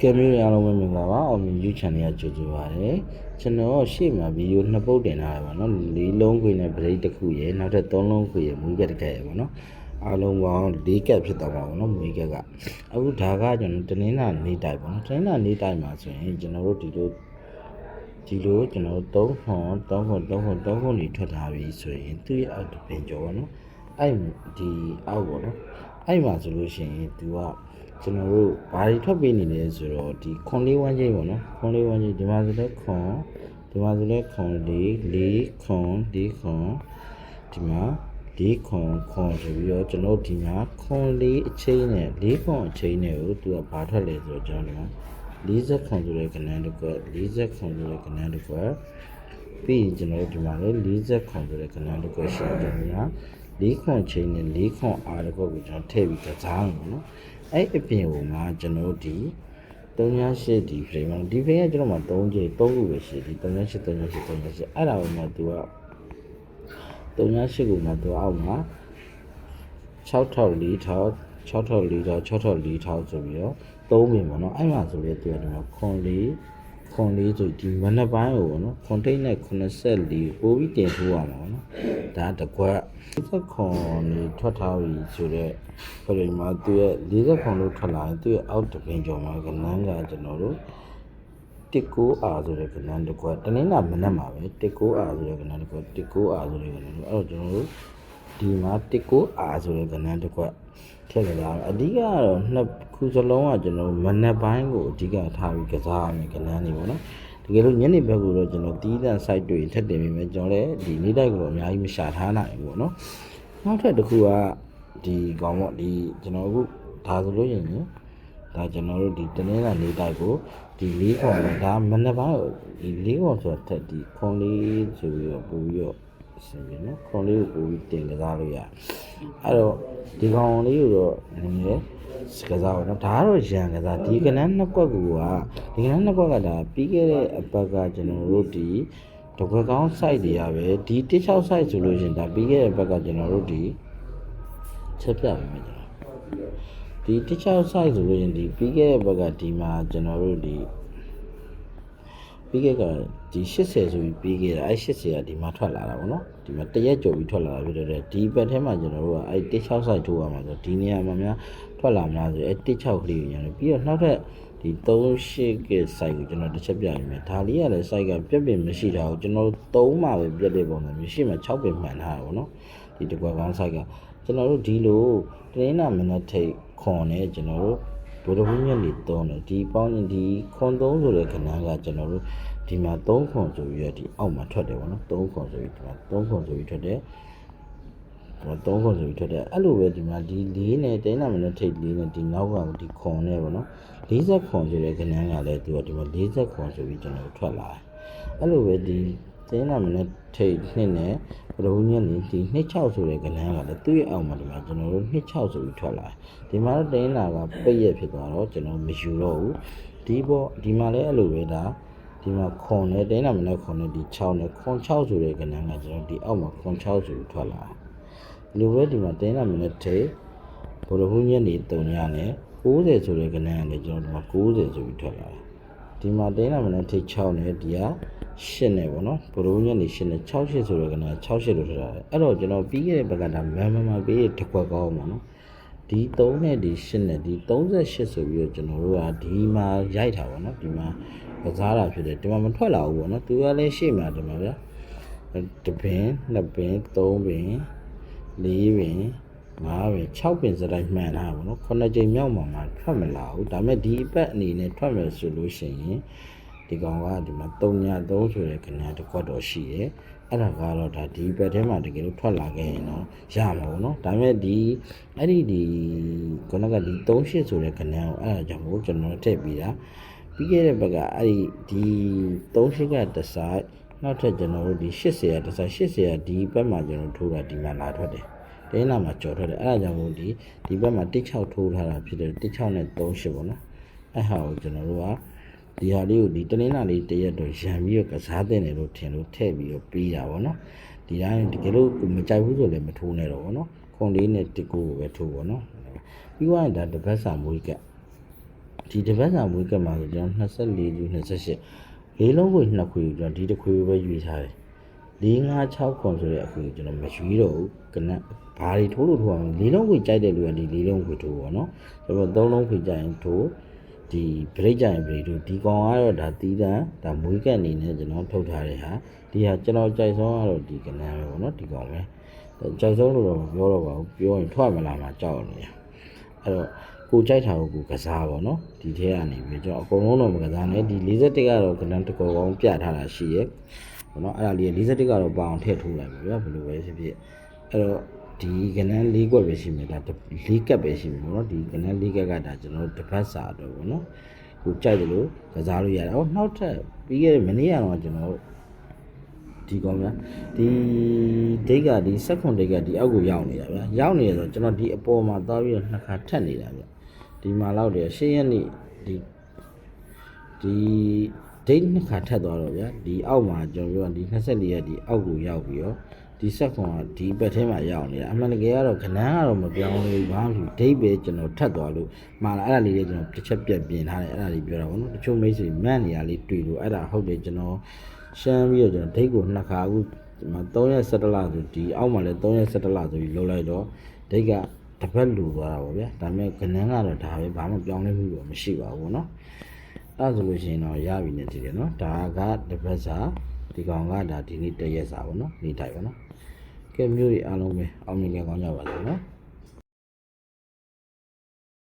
ကဲမျိုးရအားလုံးပဲမင်္ဂလာပါအောင်မြင် YouTube channel ကကြိုဆိုပါရစေကျွန်တော်ရှေ့မှာဗီဒီယိုနှစ်ပုတ်တင်ထားရပါတော့လေးလုံးခွေနဲ့ဗရိတ်တစ်ခုရယ်နောက်ထပ်သုံးလုံးခွေရယ်မွေးကက်တစ်ကက်ရယ်ပေါ့နော်အားလုံးပေါင်း၄ကက်ဖြစ်သွားပါဘောနော်မွေးကက်ကအခုဒါကကျွန်တော်တင်းင်းနာနေတိုက်ပေါ့နော်တင်းင်းနာနေတိုက်မှာဆိုရင်ကျွန်တော်တို့ဒီလိုဒီလိုကျွန်တော်တို့3ခွန်3ခွန်3ခွန်3ခွန်နေထွက်ထားပြီဆိုရင်သူ့ရဲ့အောက်တစ်ပင်ကျော်ပေါ့နော်အဲ့ဒီအောက်ပေါ့နော် အဲ့မှာဆိုလို့ရှိရင်သူကကျွန်တော်တို့ဘာတွေထွက်ပေးနေလဲဆိုတော့ဒီခွန်လေးဝမ်းချင်းပေါ့နော်ခွန်လေးဝမ်းချင်းဒီမှာဆိုလဲခွန်ဒီမှာဆိုလဲခွန်လေးလေးခွန်လေးခွန်ဒီမှာလေးခွန်ခွန်ဆိုပြီးတော့ကျွန်တော်ဒီမှာခွန်လေးအချိန်နဲ့လေးခွန်အချိန်နဲ့ကိုသူကဘာထွက်လဲဆိုတော့ကျွန်တော်ဒီမှာ40ခွန်ဆိုတဲ့ကဏ္ဍတစ်ခွက်40ခွန်ဆိုတဲ့ကဏ္ဍတစ်ခွက်ပြီးရင်ကျွန်တော်တို့ဒီမှာလည်း40ခွန်ဆိုတဲ့ကဏ္ဍတစ်ခွက်ရှိတယ်ကျွန်တော် လေးခွန်ချိန်နဲ့လေးခွန်အားတစ်ခွက်ကိုကျွန်တော်ထည့်ပြီးကစားမယ်ပေါ့နော်အဲ့အပြင်ဟိုမှာကျွန်တော်ဒီ38ဒီ frame မှာဒီ frame ကကျွန်တော်မှာ3ချိန်3ခုပဲရှိဒီ38 38 38အဲ့ဒါကိုမှသူက38ကိုမှသူအောက်မှာ6000 4000 6000 4000 6000 4000ဆိုပြီးတော့3ပင်ပေါ့နော်အဲ့မှာဆိုပြီးသူကဒီမှာခွန်လေး ခွန်လေးဆိုဒီမနက်ပိုင်းကိုပေါ့နော်ခွန်ထိတ်နဲ့84ပို့ပြီးတင်ထိုးရမှာပေါ့နော်ဒါတကွက်40ခွန်နေထွက်ထားပြီဆိုတော့ပြိမှာသူရဲ့40ခွန်လို့ထွက်လာရင်သူရဲ့အောက်တပင်ကျော်မှာကနန်းကကျွန်တော်တို့တစ်ကိုအားဆိုတဲ့ကနန်းတကွက်တနင်္လာမနက်မှာပဲတစ်ကိုအားဆိုတဲ့ကနန်းတကွက်တစ်ကိုအားဆိုတဲ့ကနန်းအဲ့တော့ကျွန်တော်တို့ ဒီမှာတစ်ကိုအားဆိုတဲ့ကနန်းတကွက်ထည့်ကြတာအဓိကကတော့နှစ်ခုစလုံးကကျွန်တော်မနက်ပိုင်းကိုအဓိကထားပြီးကစားရမယ်ကနန်းတွေပေါ့နော်တကယ်လို့ညနေဘက်ကတော့ကျွန်တော်တီးတန့် site တွေထက်တင်ပြီးမယ်ကျွန်တော်လည်းဒီနေ့တိုက်ကတော့အများကြီးမရှာထားနိုင်ဘူးပေါ့နော်နောက်ထပ်တစ်ခုကဒီကောင်ပေါ့ဒီကျွန်တော်အခုဒါဆိုလို့ရှိရင်ဒါကျွန်တော်တို့ဒီတနင်္လာနေ့တိုက်ကိုဒီလေးခွန်နဲ့ဒါမနက်ပိုင်းကိုဒီလေးခွန်ဆိုတော့ဒီခွန်လေးဆိုပြီးတော့ပို့ပြီးတော့ အဆင်ပြေနော်ခွန်လေးကိုပို့ပြီးတင်ကစားလို့ရတယ်အဲ့တော့ဒီကောင်လေးကိုတော့နည်းနည်းစကစားတော့ဒါကတော့ရန်ကစားဒီကနန်းနှစ်ကွက်ကဒီကနန်းနှစ်ကွက်ကဒါပြီးခဲ့တဲ့အပတ်ကကျွန်တော်တို့ဒီတကွက်ကောင်း site တွေရပဲဒီ16 site ဆိုလို့ရှိရင်ဒါပြီးခဲ့တဲ့ဘက်ကကျွန်တော်တို့ဒီချက်ပြပါမယ်ကျွန်တော်ဒီ16 site ဆိုလို့ရှိရင်ဒီပြီးခဲ့တဲ့ဘက်ကဒီမှာကျွန်တော်တို့ဒီ ပြီးခဲ့ကဒီ80ဆိုပြီးပြီးခဲ့တာအဲ80ကဒီမှာထွက်လာတာပေါ့နော်ဒီမှာတရက်ကြော်ပြီးထွက်လာတာဖြစ်တဲ့ဒီဘက်ထဲမှာကျွန်တော်တို့ကအဲ16 site ထိုးရမှာဆိုဒီနေရာမှာများထွက်လာများဆိုအဲ16ကလေးကိုရတယ်ပြီးတော့နောက်ထပ်ဒီ38က site ကိုကျွန်တော်တစ်ချက်ပြရမယ်ဒါလေးကလည်း site ကပြက်ပင်မရှိတာကိုကျွန်တော်တို့3မှာပဲပြက်တဲ့ပုံစံမျိုးရှိမှ6ပင်မှန်ထားတာပေါ့နော်ဒီတကွက်ကောင်း site ကကျွန်တော်တို့ဒီလိုတရင်းနာမနက်ထိတ်ခွန်နဲ့ကျွန်တော်တို့ ဘုရားဘူးညက်နေတုံးတယ်ဒီပေါင်းရင်ဒီခွန်3ဆိုတဲ့ခဏကကျွန်တော်တို့ဒီမှာ3ခွန်ဆိုပြီးတော့ဒီအောက်မှာထွက်တယ်ပေါ့နော်3ခွန်ဆိုပြီးဒီမှာ3ခွန်ဆိုပြီးထွက်တယ်တော့3ခွန်ဆိုပြီးထွက်တယ်အဲ့လိုပဲဒီမှာဒီ၄နဲ့တိုင်းနာမနဲ့ထိတ်၄နဲ့ဒီနောက်ကဒီခွန်နဲ့ပေါ့နော်40ခွန်ဆိုတဲ့ခဏကလည်းသူကဒီမှာ40ခွန်ဆိုပြီးကျွန်တော်ထွက်လာတယ်အဲ့လိုပဲဒီ တိုင်းနာမနဲ့ထိတ်နှစ်နဲ့ဘရုံညက်နေဒီ26ဆိုတဲ့ခဏကလည်းသူ့ရဲ့အောက်မှာဒီမှာကျွန်တော်တို့26ဆိုပြီးထွက်လာတယ်ဒီမှာတော့တိုင်းနာကပိတ်ရက်ဖြစ်သွားတော့ကျွန်တော်မယူတော့ဘူးဒီပေါ့ဒီမှာလည်းအဲ့လိုပဲဒါဒီမှာခွန်နဲ့တိုင်းနာမနဲ့ခွန်နဲ့ဒီ6နဲ့ခွန်6ဆိုတဲ့ကဏ္ဍကကျွန်တော်ဒီအောက်မှာခွန်6ဆိုပြီးထွက်လာတယ်လူပဲဒီမှာတင်းလာမနဲ့ထိဘိုလ်ဟူးညက်နေတုံရနဲ့60ဆိုတဲ့ကဏ္ဍကနေကျွန်တော်ဒီမှာ90ဆိုပြီးထွက်လာတယ်ဒီမှာတင်းလာမနဲ့ထိ6နဲ့ဒီက 8နဲ့ပေါ့နော်ဘိုလ်ဟူးညက်နေ8နဲ့68ဆိုတဲ့ကဏ္ဍ68လို့ထွက်လာတယ်အဲ့တော့ကျွန်တော်ပြီးခဲ့တဲ့ဘက်ကဒါမန်မန်မပေးရတစ်ခွက်ကောင်းပါနော်ဒီ3နဲ့ဒီ8နဲ့ဒီ38ဆိုပြီးတော့ကျွန်တော်တို့ကဒီမှာရိုက်တာပေါ့နော်ဒီမှာကစားတာဖြစ်တယ်ဒီမှာမထွက်လာဘူးပေါ့နော်သူကလည်းရှေ့မှာဒီမှာဗျာတပင်နှစ်ပင်သုံးပင်၄ပင်၅ပင်6ပင်စတိုင်းမှန်တာပေါ့နော်ခုနှစ်ကြိမ်မြောက်မှာမှထွက်မလာဘူးဒါပေမဲ့ဒီအပတ်အနေနဲ့ထွက်မယ်ဆိုလို့ရှိရင် ဒီကောင်ကဒီမှာ3ည3ဆိုတဲ့ခဏတစ်ခွက်တော့ရှိတယ်အဲ့ဒါကတော့ဒါဒီဘက်ထဲမှာတကယ်လို့ထွက်လာခဲ့ရင်တော့ရမှာပေါ့နော်ဒါပေမဲ့ဒီအဲ့ဒီဒီခုနကဒီ38ဆိုတဲ့ခဏကိုအဲ့ဒါကြောင့်မို့ကျွန်တော်ထည့်ပြီးတာပြီးခဲ့တဲ့ဘက်ကအဲ့ဒီဒီ38ကတစ်ဆိုင်နောက်ထပ်ကျွန်တော်တို့ဒီ80ရတစ်ဆိုင်80ရဒီဘက်မှာကျွန်တော်ထိုးတာဒီမှာလာထွက်တယ်တင်းလာမှာကြော်ထွက်တယ်အဲ့ဒါကြောင့်မို့ဒီဒီဘက်မှာ16ထိုးထားတာဖြစ်တယ်16နဲ့38ပေါ့နော်အဲ့ဟာကိုကျွန်တော်တို့က ဒီဟာလေးကိုဒီတနင်္လာလေးတရက်တော့ရံပြီးတော့ကစားတဲ့တယ်လို့ထင်လို့ထည့်ပြီးတော့ပေးတာပေါ့နော်ဒီတိုင်းတကယ်လို့မကြိုက်ဘူးဆိုလည်းမထိုးနဲ့တော့ပေါ့နော်ခွန်လေးနဲ့တစ်ကိုကိုပဲထိုးပေါ့နော်ပြီးသွားရင်ဒါတစ်ပတ်စာမွေးကဒီတစ်ပတ်စာမွေးကပ်မှာဆိုကျွန်တော်24ကျူ28လေးလုံးခွေနှစ်ခွေကိုကျွန်တော်ဒီတစ်ခွေကိုပဲယူထားတယ်4 5 6ခွန်ဆိုတဲ့အခွေကိုကျွန်တော်မယူတော့ဘူးကနဘာတွေထိုးလို့ထိုးအောင်လေးလုံးခွေကြိုက်တဲ့လူကဒီလေးလုံးခွေထိုးပါတော့ကျွန်တော်သုံးလုံးခွေကြိုက်ရင်ထိုး ဒီဘရိတ်ကြိုက်ရင်ဘရိတ်ထိုးဒီကောင်ကတော့ဒါတီးတန်းဒါမွေးကပ်အနေနဲ့ကျွန်တော်ထုတ်ထားတဲ့ဟာဒီဟာကျွန်တော်ကြိုက်ဆုံးကတော့ဒီကနပဲပေါ့နော်ဒီကောင်ပဲကြိုက်ဆုံးလို့တော့မပြောတော့ပါဘူးပြောရင်ထွက်မလာမှာကြောက်နေရအဲ့တော့ကိုကြိုက်တာကိုကိုကစားပါတော့ဒီထဲကနေပြီးကျွန်တော်အကုန်လုံးတော့မကစားနဲ့ဒီ41ကတော့ကနန်းတကောကောင်းပြထားတာရှိရဲ့ဘောနော်အဲ့ဒါလေး41ကတော့ပအောင်ထည့်ထိုးလိုက်ပြီဗျာဘယ်လိုပဲဖြစ်ဖြစ်အဲ့တော့ ဒီကနန်း၄ကွက်ပဲရှိမယ်ဒါ၄ကက်ပဲရှိမယ်ဘောနော်ဒီကနန်း၄ကက်ကဒါကျွန်တော်တို့တစ်ပတ်စာတော့ဘောနော်ကိုကြိုက်တယ်လို့ကစားလို့ရတယ်ဟောနောက်ထပ်ပြီးခဲ့တဲ့မနေ့ကတော့ကျွန်တော်တို့ဒီကောင်ဗျာဒီဒိတ်ကဒီစက်ခွန်ဒိတ်ကဒီအောက်ကိုရောက်နေတာဗျာရောက်နေရဆိုကျွန်တော်ဒီအပေါ်မှာသွားပြီးတော့နှစ်ခါထက်နေတာဗျာဒီမှာလောက်တယ်ရှေ့ရက်နေ့ဒီဒီဒိတ်နှစ်ခါထက်သွားတော့ဗျာဒီအောက်မှာကျွန်တော်ပြောဒီ24ရက်ဒီအောက်ကိုရောက်ပြီးတော့ ဒီဆက်ခွန်ကဒီဘက်ထဲမှာရောက်နေတာအမှန်တကယ်ကတော့ခဏကတော့မပြောင်းလို့ဘာလို့ဒိတ်ပဲကျွန်တော်ထပ်သွားလို့မှားလာအဲ့ဒါလေးလေးကျွန်တော်တစ်ချက်ပြက်ပြင်ထားတယ်အဲ့ဒါလေးပြောတာပေါ့နော်တချို့မိတ်ဆွေမန့်နေရလေးတွေ့လို့အဲ့ဒါဟုတ်တယ်ကျွန်တော်ရှမ်းပြီးတော့ကျွန်တော်ဒိတ်ကိုနှစ်ခါအခုဒီမှာ317လဆိုဒီအောက်မှာလည်း317လဆိုပြီးလှုပ်လိုက်တော့ဒိတ်ကတစ်ဖက်လူသွားတာပေါ့ဗျာဒါပေမဲ့ခဏကတော့ဒါပဲဘာမှပြောင်းလဲမှုတော့မရှိပါဘူးပေါ့နော်အဲ့ဆိုလို့ရှိရင်တော့ရပြီနေတည်တယ်နော်ဒါကတစ်ဖက်စာဒီကောင်ကဒါဒီနေ့တရက်စာပေါ့နော်နေ့တိုင်းပေါ့နော် ကဲမျိုးတွေအားလုံးပဲအောင်မြင်ကြကောင်းကြပါစေနော်